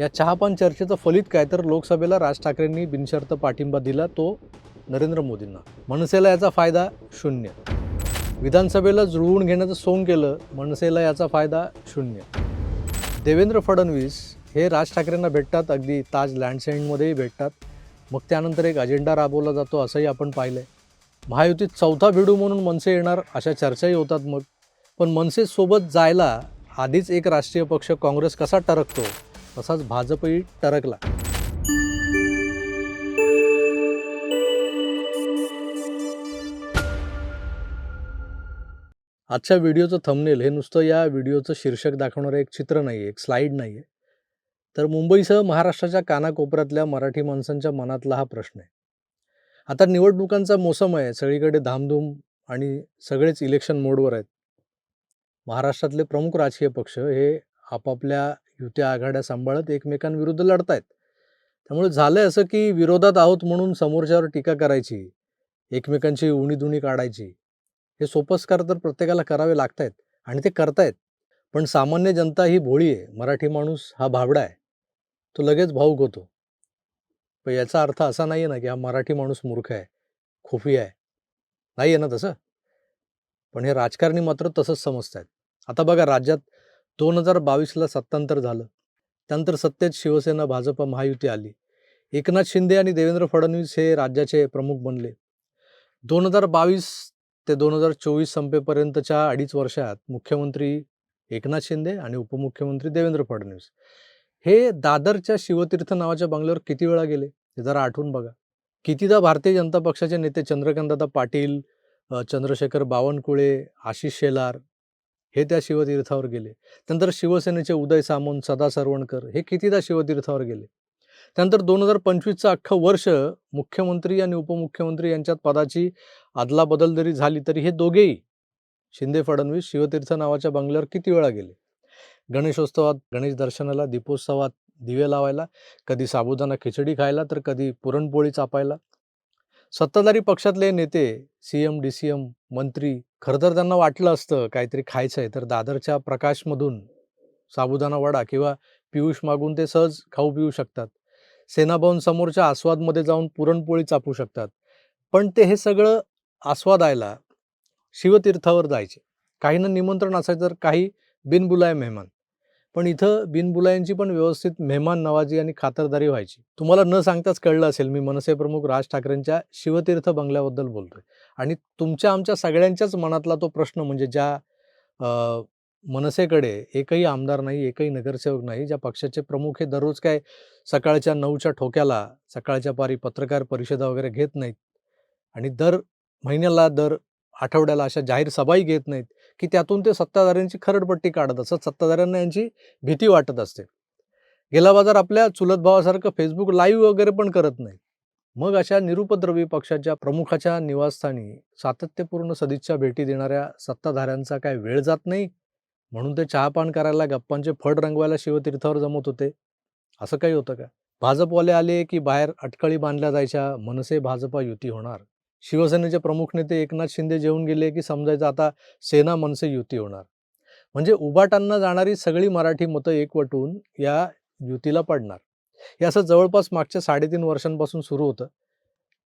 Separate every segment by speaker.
Speaker 1: या चहापान चर्चेचं फलित काय तर लोकसभेला राज ठाकरेंनी बिनशर्त पाठिंबा दिला तो नरेंद्र मोदींना. मनसेला याचा फायदा शून्य. विधानसभेला जुळवून घेण्याचं सोंग केलं मनसेला याचा फायदा शून्य. देवेंद्र फडणवीस हे राज ठाकरेंना भेटतात अगदी ताज लँडसेंडमध्येही भेटतात. मग त्यानंतर एक अजेंडा राबवला जातो असंही आपण पाहिलं आहे महायुतीत चौथा भिडू म्हणून मनसे येणार अशा चर्चाही होतात मग. पण मनसेसोबत जायला आधीच एक राष्ट्रीय पक्ष काँग्रेस कसा टरकतो? तसाच भाजपही टरकला. आजच्या व्हिडिओचं थंबनेल हे नुसतं या व्हिडिओचं शीर्षक दाखवणारं एक चित्र नाही आहे एक स्लाईड नाही आहे तर मुंबईसह महाराष्ट्राच्या कानाकोपऱ्यातल्या मराठी माणसांच्या मनातला हा प्रश्न आहे. आता निवडणुकांचा मोसम आहे सगळीकडे धामधूम आणि सगळेच इलेक्शन मोडवर आहेत. महाराष्ट्रातले प्रमुख राजकीय पक्ष हे आपापल्या युत्या आघाड्या सांभाळत एकमेकांविरुद्ध लढत आहेत त्यामुळे झालं असं की विरोधात आहोत म्हणून समोरच्यावर टीका करायची एकमेकांची उणीधुणी काढायची. हे सोपस्कार तर प्रत्येकाला करावे लागतायत आहेत आणि ते करतायत. पण सामान्य जनता ही भोळी आहे. मराठी माणूस हा भाबडा आहे. तो लगेच भाऊक होतो. पण याचा अर्थ असा नाही आहे ना की हा मराठी माणूस मूर्ख आहे खुफी आहे. नाही आहे ना तसं? पण हे राजकारणी मात्र तसंच समजत आहेत आता बघा राज्यात दोन हजार बावीसला सत्तांतर झालं. त्यानंतर सत्तेत शिवसेना भाजप महायुती आली. एकनाथ शिंदे आणि देवेंद्र फडणवीस हे राज्याचे प्रमुख बनले. दोन हजार बावीस ते दोन हजार चोवीस संपेपर्यंतच्या अडीच वर्षात मुख्यमंत्री एकनाथ शिंदे आणि उपमुख्यमंत्री देवेंद्र फडणवीस. हे दादरच्या शिवतीर्थ नावाच्या बंगल्यावर किती वेळा गेले? हे जरा आठवून बघा. कितीदा भारतीय जनता पक्षाचे नेते चंद्रकांतदादा पाटील चंद्रशेखर बावनकुळे आशिष शेलार हे त्या शिवतीर्थावर गेले. त्यानंतर शिवसेनेचे उदय सामंत सदा सरवणकर हे कितीदा शिवतीर्थावर गेले. त्यानंतर दोन हजार पंचवीसचं अख्खं वर्ष मुख्यमंत्री आणि उपमुख्यमंत्री यांच्यात पदाची अदलाबदल जरी झाली तरी हे दोघेही शिंदे फडणवीस शिवतीर्थ नावाच्या बंगल्यावर किती वेळा गेले? गणेशोत्सवात गणेश दर्शनाला दीपोत्सवात दिवे लावायला कधी साबुदाणा खिचडी खायला तर कधी पुरणपोळी चापायला. सत्ताधारी पक्षातले नेते C M D C M मंत्री खरं तर त्यांना वाटलं असतं काहीतरी खायचं आहे तर दादरच्या प्रकाशमधून साबुदाणा वडा किंवा पियुष मागून ते सहज खाऊ पिऊ शकतात. सेनाभवन समोरच्या आस्वादमध्ये जाऊन पुरणपोळी चापू शकतात. पण ते हे सगळं आस्वादायला शिवतीर्थावर जायचे. काहींना निमंत्रण असायचं तर काही बिनबुलाय मेहमान. पण इथं बिनबुलायांची पण व्यवस्थित मेहमान नवाजी आणि खातरदारी व्हायची. तुम्हाला न सांगताच कळलं असेल मी मनसे प्रमुख राज ठाकरेंच्या शिवतीर्थ बंगल्याबद्दल बोलतोय. आणि तुमच्या आमच्या सगळ्यांच्याच मनातला तो प्रश्न म्हणजे ज्या मनसेकडे एकही आमदार नाही एकही नगरसेवक नाही ज्या पक्षाचे प्रमुख हे दररोज काय सकाळच्या नऊच्या ठोक्याला सकाळच्या पारी पत्रकार परिषदा वगैरे घेत नाहीत. आणि दर महिन्याला दर आठवड्याला अशा जाहीर सभाही घेत नाहीत. की त्यातून ते सत्ताधाऱ्यांची खरडपट्टी काढत असतात. सत्ताधाऱ्यांना यांची भीती वाटत असते. गेला बाजार आपल्या चुलत भावासारखं फेसबुक लाईव्ह वगैरे पण करत नाही. मग अशा निरुपद्रवी पक्षाच्या प्रमुखाच्या निवासस्थानी सातत्यपूर्ण सदिच्छा भेटी देणाऱ्या सत्ताधाऱ्यांचा काय वेळ जात नाही? म्हणून ते चहापान करायला गप्पांचे फड रंगवायला शिवतीर्थावर जमत होते. असं काही होतं का? भाजपवाले आले की बाहेर अटकळी बांधल्या जायच्या मनसे भाजपा युती होणार. शिवसेनेचे प्रमुख नेते एकनाथ शिंदे जेवून गेले की समजायचं आता सेना मनसे युती होणार. म्हणजे उबाटांना जाणारी सगळी मराठी मतं एकवटून या युतीला पडणार. हे असं जवळपास मागच्या साडेतीन वर्षांपासून सुरू होतं.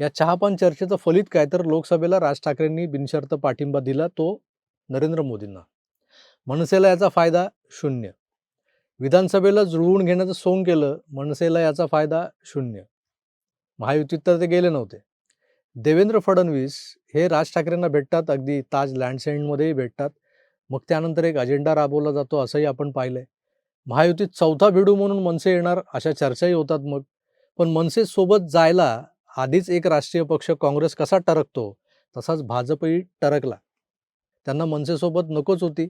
Speaker 1: या चहापान चर्चेचं फलित काय तर लोकसभेला राज ठाकरेंनी बिनशर्त पाठिंबा दिला तो नरेंद्र मोदींना. मनसेला याचा फायदा शून्य. विधानसभेला जुळवून घेण्याचं सोंग केलं मनसेला याचा फायदा शून्य. महायुतीत तर ते गेले नव्हते. देवेंद्र फडणवीस हे राज ठाकरेंना भेटतात अगदी ताज लँडसेंडमध्येही भेटतात. मग त्यानंतर एक अजेंडा राबवला जातो असंही आपण पाहिलंय. महायुतीत चौथा भिडू म्हणून मनसे येणार अशा चर्चाही होतात मग. पण मनसेसोबत जायला आधीच एक राष्ट्रीय पक्ष काँग्रेस कसा टरकतो तसाच भाजपही टरकला. त्यांना मनसेसोबत नकोच होती.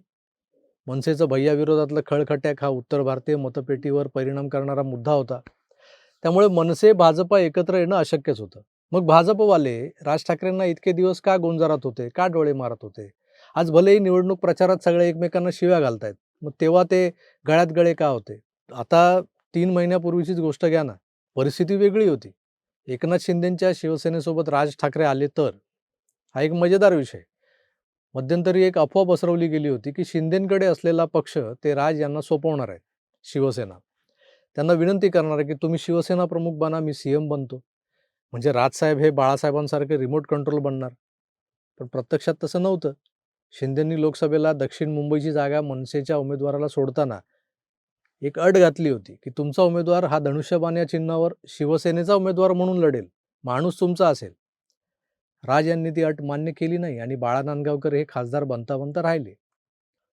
Speaker 1: मनसेचं भैयाविरोधातलं खळखट्याक हा उत्तर भारतीय मतपेटीवर परिणाम करणारा मुद्दा होता. त्यामुळे मनसे भाजपा एकत्र येणं अशक्यच होतं. मग भाजपवाले राज ठाकरेंना इतके दिवस का गोंजारत होते का डोळे मारत होते? आज भलेही निवडणूक प्रचारात सगळे एकमेकांना शिव्या घालतायत मग तेव्हा ते गळ्यात गळे का होते? आता तीन महिन्यापूर्वीचीच गोष्ट घ्या ना. परिस्थिती वेगळी होती. एकनाथ शिंदेंच्या शिवसेनेसोबत राज ठाकरे आले तर? हा एक मजेदार विषय. मध्यंतरी एक अफवा पसरवली गेली होती की शिंदेंकडे असलेला पक्ष ते राज यांना सोपवणार आहे शिवसेना. त्यांना विनंती करणार आहे की तुम्ही शिवसेना प्रमुख बना मी सी एम बनतो. म्हणजे राजसाहेब हे बाळासाहेबांसारखे रिमोट कंट्रोल बनणार. पण प्रत्यक्षात तसं नव्हतं. शिंदेंनी लोकसभेला दक्षिण मुंबईची जागा मनसेच्या उमेदवाराला सोडताना एक अट घातली होती की तुमचा उमेदवार हा धनुष्यबाण या चिन्हावर शिवसेनेचा उमेदवार म्हणून लढेल. माणूस तुमचा असेल. राज यांनी ती अट मान्य केली नाही आणि बाळा नांदगावकर हे खासदार बनता बनता राहिले.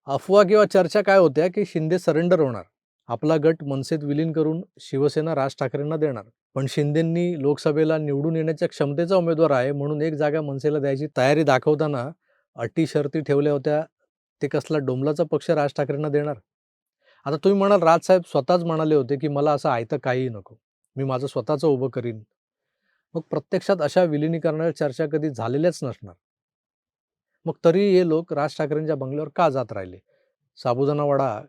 Speaker 1: अफवा किंवा चर्चा काय होत्या की शिंदे सरेंडर होणार. आपला गट मनसेत विलीन करून शिवसेना राज ठाकरेंना देणार. पण शिंदेंनी लोकसभेला निवडून येण्याच्या क्षमतेचा उमेदवार आहे म्हणून एक जागा मनसेला द्यायची तयारी दाखवताना अटी शर्ती ठेवल्या होत्या. ते कसला डोंबलाचा पक्ष राज ठाकरेंना देणार? आता तुम्ही म्हणाल राजसाहेब स्वतःच म्हणाले होते की मला असं आयतं काहीही नको. मी माझं स्वतःचं उभं करीन. मग प्रत्यक्षात अशा विलिनीकरणाच्या चर्चा कधी झालेल्याच नसणार. मग तरी हे लोक राज ठाकरेंच्या बंगल्यावर का जात राहिले? साबुदाणा वडा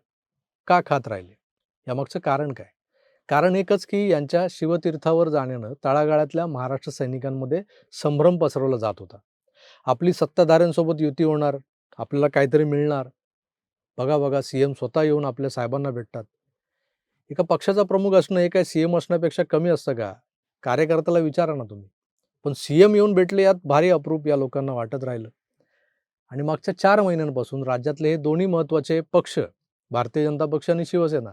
Speaker 1: का खात राहिले? यामागचं कारण काय? कारण एकच की यांच्या शिवतीर्थावर जाण्यानं तळागाळातल्या महाराष्ट्र सैनिकांमध्ये संभ्रम पसरवला जात होता. आपली सत्ताधाऱ्यांसोबत युती होणार आपल्याला काहीतरी मिळणार. बघा बघा सी एम स्वतः येऊन आपल्या साहेबांना भेटतात. एका पक्षाचा प्रमुख असणं हे काय सी एम असण्यापेक्षा कमी असतं का? कार्यकर्त्याला विचारा ना तुम्ही. पण सी एम येऊन भेटले यात भारी अप्रूप या लोकांना वाटत राहिलं. आणि मागच्या चार महिन्यांपासून राज्यातले हे दोन्ही महत्त्वाचे पक्ष भारतीय जनता पक्ष आणि शिवसेना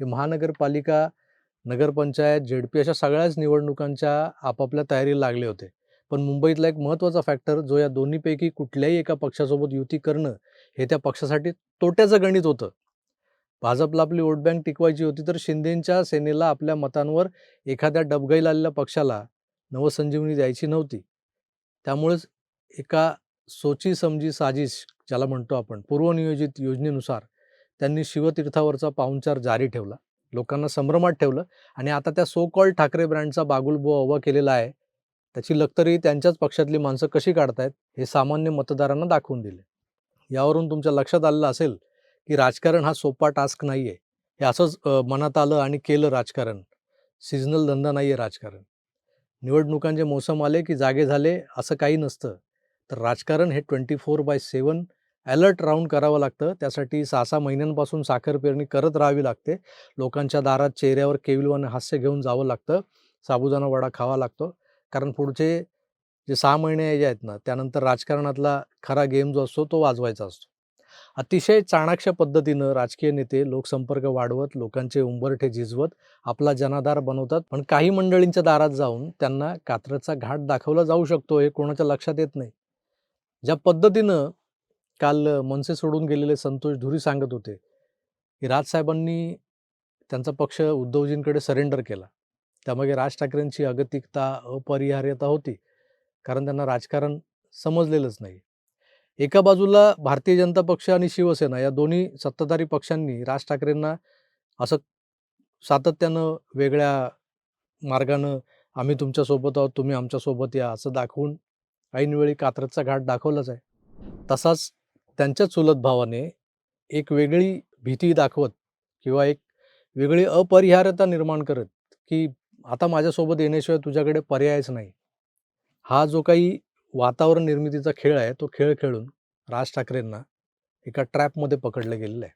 Speaker 1: हे महानगरपालिका नगरपंचायत झेडपी अशा सगळ्याच निवडणुकांच्या आपापल्या तयारीला लागले होते. पण मुंबईतला एक महत्त्वाचा फॅक्टर जो या दोन्हीपैकी कुठल्याही एका पक्षासोबत युती करणं हे त्या पक्षासाठी तोट्याचं गणित होतं. भाजपला आपली वोट बँक टिकवायची होती तर शिंदेंच्या सेनेला आपल्या मतांवर एखाद्या डबगाईला आलेल्या पक्षाला नवसंजीवनी द्यायची नव्हती. त्यामुळेच एका सोची समजी साजिश ज्याला म्हणतो आपण पूर्वनियोजित योजनेनुसार त्यांनी शिवतीर्थावरचा पाहुणचार जारी ठेवला. लोकांना संभ्रमात ठेवलं आणि आता त्या सो कॉल्ड ठाकरे ब्रँडचा बागुलबो हवा केलेला आहे. त्याची लक्तरी त्यांच्याच पक्षातली माणसं कशी काढतायत हे सामान्य मतदारांना दाखवून दिले. यावरून तुमच्या लक्षात आलेलं असेल की राजकारण हा सोपा टास्क नाही आहे हे असंच मनात आलं आणि केलं राजकारण. सिजनल धंदा नाही आहे राजकारण. निवडणुकांचे मोसम आले की जागे झाले असं काही नसतं. तर राजकारण हे twenty four by seven alert round करावं लागतं. त्यासाठी सहा सहा महिन्यांपासून साखर पेरणी करत राहावी लागते. लोकांच्या दारात चेहऱ्यावर केविलवाने हास्य घेऊन जावं लागतं. साबुदाणा वडा खावा लागतो. कारण पुढचे जे सहा महिने जे आहेत ना त्यानंतर राजकारणातला खरा गेम जो असतो तो वाजवायचा असतो. अतिशय चाणाक्ष पद्धतीनं राजकीय नेते लोकसंपर्क वाढवत लोकांचे उंबरठे झिजवत आपला जनाधार बनवतात. पण काही मंडळींच्या दारात जाऊन त्यांना कात्रचा घाट दाखवला जाऊ शकतो हे कोणाच्या लक्षात येत नाही. ज्या पद्धतीनं काल मनसे सोडून गेलेले संतोष धुरी सांगत होते की राजसाहेबांनी त्यांचा पक्ष उद्धवजींकडे सरेंडर केला. त्यामागे राज ठाकरेंची अगतिकता अपरिहार्यता होती कारण त्यांना राजकारण समजलेलंच नाही. एका बाजूला भारतीय जनता पक्ष आणि शिवसेना या दोन्ही सत्ताधारी पक्षांनी राज ठाकरेंना असं सातत्यानं वेगळ्या मार्गानं आम्ही तुमच्यासोबत आहोत तुम्ही आमच्यासोबत या असं दाखवून ऐनवेळी कात्रजचा घाट दाखवलाच आहे. तसाच त्यांच्या चुलत भावाने एक वेगळी भीती दाखवत किंवा एक वेगळी अपरिहार्यता निर्माण करत की आता माझ्यासोबत येण्याशिवाय तुझ्याकडे पर्यायच नाही. हा जो काही वातावरण निर्मितीचा खेळ आहे तो खेळ खेळून राज ठाकरेंना एका ट्रॅपमध्ये पकडलं गेलेलं आहे.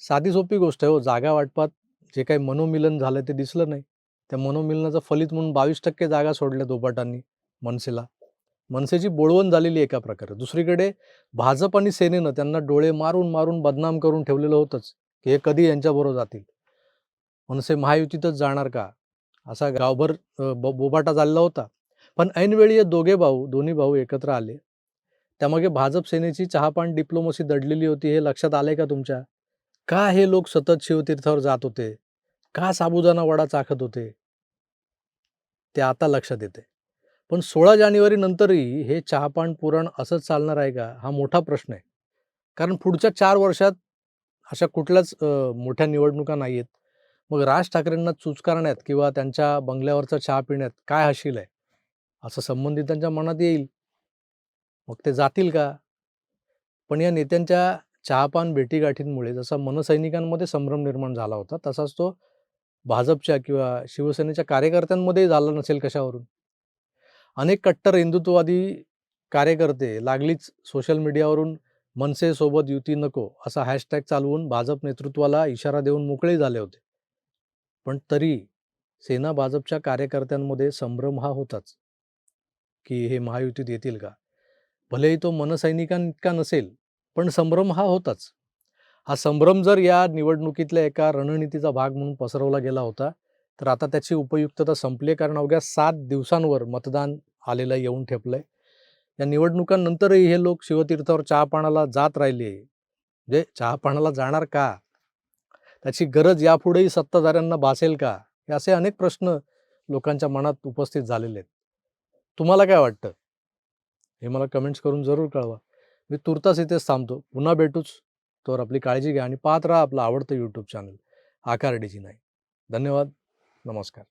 Speaker 1: साधी सोपी गोष्ट आहे हो जागा वाटपात जे काही मनोमिलन झालं ते दिसलं नाही. त्या मनोमिलनाचं फलित म्हणून बावीस टक्के जागा सोडल्या दोपाटांनी मनसेला. मनसेची बोळवण झालेली एका प्रकारे. दुसरीकडे भाजप आणि सेनेनं त्यांना डोळे मारून मारून बदनाम करून ठेवलेलं होतंच की हे कधी यांच्याबरोबर जातील? मनसे महायुतीतच जाणार का? असा गावभर बोबाटा झालेला होता. पण ऐनवेळी हे दोघे भाऊ दोन्ही भाऊ एकत्र आले. त्यामागे भाजप सेनेची चहापान डिप्लोमसी दडलेली होती हे लक्षात आलंय का तुमच्या? का हे लोक सतत शिवतीर्थावर जात होते? का साबुदाणा वडा चाखत होते? ते आता लक्षात येते पण सोळा जानेवारी नंतरही हे चहापान पुराण असंच चालणार आहे का? हा मोठा प्रश्न आहे. कारण पुढच्या चार वर्षात अशा कुठल्याच मोठ्या निवडणुका नाही आहेत मग राज ठाकरेंना चुचकारण्यात किंवा त्यांच्या बंगल्यावरचा चहा पिण्यात काय हशील आहे? असं संबंधितांच्या मनात येईल. मग ते जातील का? पण या नेत्यांच्या चहापान भेटीगाठींमुळे जसा मनसैनिकांमध्ये संभ्रम निर्माण झाला होता तसाच तो भाजपच्या किंवा शिवसेनेच्या कार्यकर्त्यांमध्येही झाला नसेल कशावरून? अनेक कट्टर हिंदुत्ववादी कार्यकर्ते लागलीच सोशल मीडियावरून मनसेसोबत युती नको असा हॅशटॅग चालवून भाजप नेतृत्वाला इशारा देऊन मोकळे झाले होते. पण तरी सेना भाजपच्या कार्यकर्त्यांमध्ये संभ्रम हा होताच. की हे महायुतीत येतील का? भलेही तो मनसैनिकांइतका नसेल पण संभ्रम हा होताच. हा संभ्रम जर या निवडणुकीतल्या एका रणनीतीचा भाग म्हणून पसरवला गेला होता तर आता त्याची उपयुक्तता संपली कारण अवघ्या सात दिवसांवर मतदान आलेलं येऊन ठेपलंय. या निवडणुकांनंतरही हे लोक शिवतीर्थावर चहा जात राहिले म्हणजे चहा जाणार का? त्याची गरज यापुढेही सत्ताधाऱ्यांना भासेल का? हे असे अनेक प्रश्न लोकांच्या मनात उपस्थित झालेले आहेत. तुम्हाला काय वाटतं? हे मला कमेंट्स करून जरूर कळवा. मी तुर्तास इथेच थांबतो. पुन्हा भेटूच. तर आपली काळजी घ्या आणि पाहत राहा आपलं आवडतं यूट्यूब चॅनल आकार डीजी नाही धन्यवाद. नमस्कार.